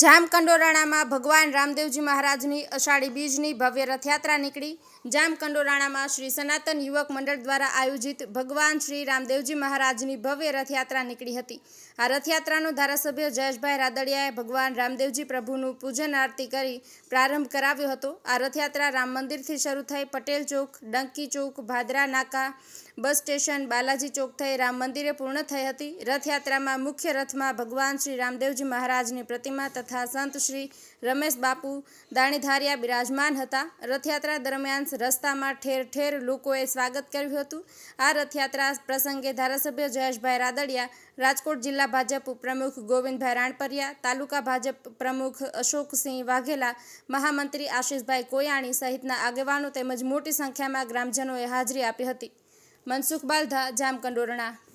જામકંડોરણામાં ભગવાન રામદેવજી મહારાજની અષાઢી બીજની ભવ્ય રથયાત્રા નીકળી. જામકંડોરાણામાં શ્રી સનાતન યુવક મંડળ દ્વારા આયોજિત ભગવાન શ્રી રામદેવજી મહારાજની ભવ્ય રથયાત્રા નીકળી હતી. આ રથયાત્રાનો ધારાસભ્ય જયેશભાઈ રાદડિયાએ ભગવાન રામદેવજી પ્રભુનું પૂજન આરતી કરી પ્રારંભ કરાવ્યો હતો. આ રથયાત્રા રામ મંદિરથી શરૂ થઈ પટેલ ચોક, ડંકી ચોક, ભાદરા નાકા, બસ સ્ટેશન, બાલાજી ચોક થઈ રામ મંદિરે પૂર્ણ થઈ હતી. રથયાત્રામાં મુખ્ય રથમાં ભગવાન શ્રી રામદેવજી મહારાજની પ્રતિમા તથા સંત શ્રી રમેશ બાપુ દાણીધારિયા બિરાજમાન હતા. રથયાત્રા દરમિયાન રસ્તામાં ઠેર ઠેર લોકોએ સ્વાગત કર્યું હતું. આ રથયાત્રા પ્રસંગે ધારાસભ્ય જયેશભાઈ રાદડિયા, રાજકોટ જિલ્લા ભાજપ પ્રમુખ ગોવિંદભાઈ રાણપરિયા, તાલુકા ભાજપ પ્રમુખ અશોકસિંહ વાઘેલા, મહામંત્રી આશિષભાઈ કોયાણી સહિતના આગેવાનો તેમજ મોટી સંખ્યામાં ગ્રામજનોએ હાજરી આપી હતી. મનસુખ બાલધા જામકંડોરણા.